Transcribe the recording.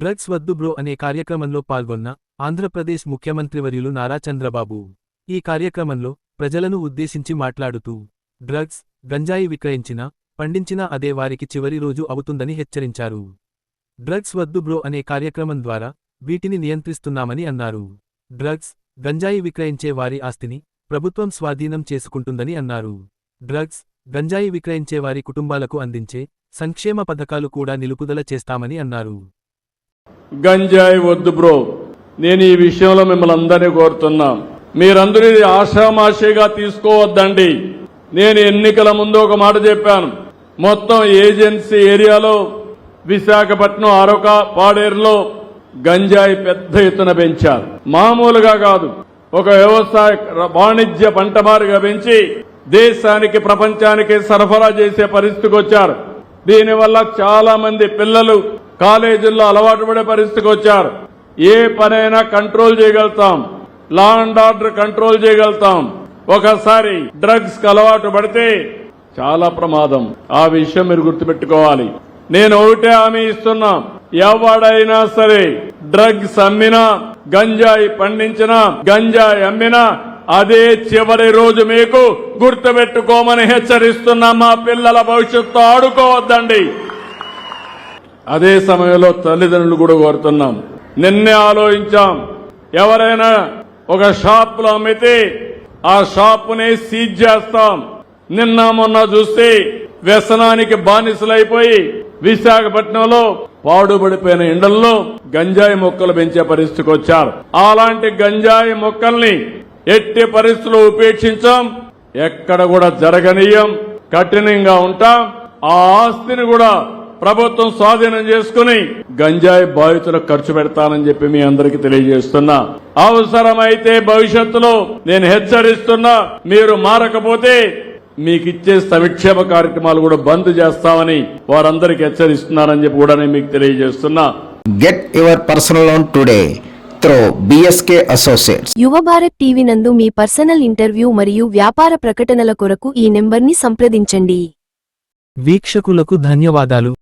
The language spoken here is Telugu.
డ్రగ్స్ వద్దు బ్రో అనే కార్యక్రమంలో పాల్గొన్న ఆంధ్రప్రదేశ్ ముఖ్యమంత్రివర్యులు నారా చంద్రబాబు. ఈ కార్యక్రమంలో ప్రజలను ఉద్దేశించి మాట్లాడుతూ డ్రగ్స్ గంజాయి విక్రయించినా పండించినా అదే వారికి చివరి రోజు అవుతుందని హెచ్చరించారు. డ్రగ్స్ వద్దు బ్రో అనే కార్యక్రమం ద్వారా వీటిని నియంత్రిస్తున్నామని అన్నారు. డ్రగ్స్ గంజాయి విక్రయించే వారి ఆస్తిని ప్రభుత్వం స్వాధీనం చేసుకుంటుందని అన్నారు. డ్రగ్స్ గంజాయి విక్రయించే వారి కుటుంబాలకు అందించే సంక్షేమ పథకాలు కూడా నిలుపుదల చేస్తామని అన్నారు. గంజాయి వద్దు బ్రో. నేను ఈ విషయంలో మిమ్మల్ని అందరినీ కోరుతున్నా. మీరందరూ ఇది ఆషామాషిగా తీసుకోవద్దండి. నేను ఎన్నికల ముందు ఒక మాట చెప్పాను. మొత్తం ఏజెన్సీ ఏరియాలో విశాఖపట్నం అరొక పాడేరులో గంజాయి పెద్ద ఎత్తున పెంచారు. మామూలుగా కాదు. ఒక వ్యవసాయ వాణిజ్య పంటమారుగా పెంచి దేశానికి ప్రపంచానికి సరఫరా చేసే పరిస్థితికి వచ్చారు. దీనివల్ల చాలా మంది పిల్లలు కాలేజీల్లో అలవాటు పడే పరిస్థితికి వచ్చారు. ఏ పనైనా కంట్రోల్ చేయగలుగుతాం. లా అండ్ ఆర్డర్ కంట్రోల్ చేయగలుగుతాం. ఒకసారి డ్రగ్స్ అలవాటు పడితే చాలా ప్రమాదం. ఆ విషయం మీరు గుర్తుపెట్టుకోవాలి. నేను ఒకటే హామీ ఇస్తున్నా. ఎవడైనా సరే డ్రగ్స్ అమ్మినా గంజాయి పండించినా గంజాయి అమ్మినా అదే చివరి రోజు మీకు గుర్తుపెట్టుకోమని హెచ్చరిస్తున్నా. మా పిల్లల భవిష్యత్తు ఆడుకోవద్దండి. అదే సమయంలో తల్లిదండ్రులు కూడా కోరుతున్నాం. నిన్నే ఆలోచించాం. ఎవరైనా ఒక షాప్లో అమ్మితే ఆ షాపుని సీజ్ చేస్తాం. నిన్న మొన్న చూస్తే వ్యసనానికి బానిసలైపోయి విశాఖపట్నంలో పాడుబడిపోయిన ఎండల్లో గంజాయి మొక్కలు పెంచే పరిస్థితికి వచ్చారు. అలాంటి గంజాయి మొక్కల్ని ఎట్టి పరిస్థితుల్లో ఉపేక్షించాం. ఎక్కడ కూడా జరగనీయం. కఠినంగా ఉంటాం. ఆ ఆస్తిని కూడా ప్రభుత్వం స్వాధీనం చేసుకుని గంజాయి బాధితులకు ఖర్చు పెడతానని చెప్పి మీ అందరికీ తెలియజేస్తున్నా. అవసరమైతే భవిష్యత్తులో నేను హెచ్చరిస్తున్నా మీరు మారకపోతే మీకు ఇచ్చే సంక్షేమ కార్యక్రమాలు కూడా బంద్ చేస్తామని వారందరికీ హెచ్చరిస్తున్నానని చెప్పి కూడా నేను మీకు తెలియజేస్తున్నా. Personal loan today through BSK Associates. యువ భారత్ టీవీ నందు మీ పర్సనల్ ఇంటర్వ్యూ మరియు వ్యాపార ప్రకటనల కొరకు ఈ నెంబర్ని సంప్రదించండి. వీక్షకులకు ధన్యవాదాలు.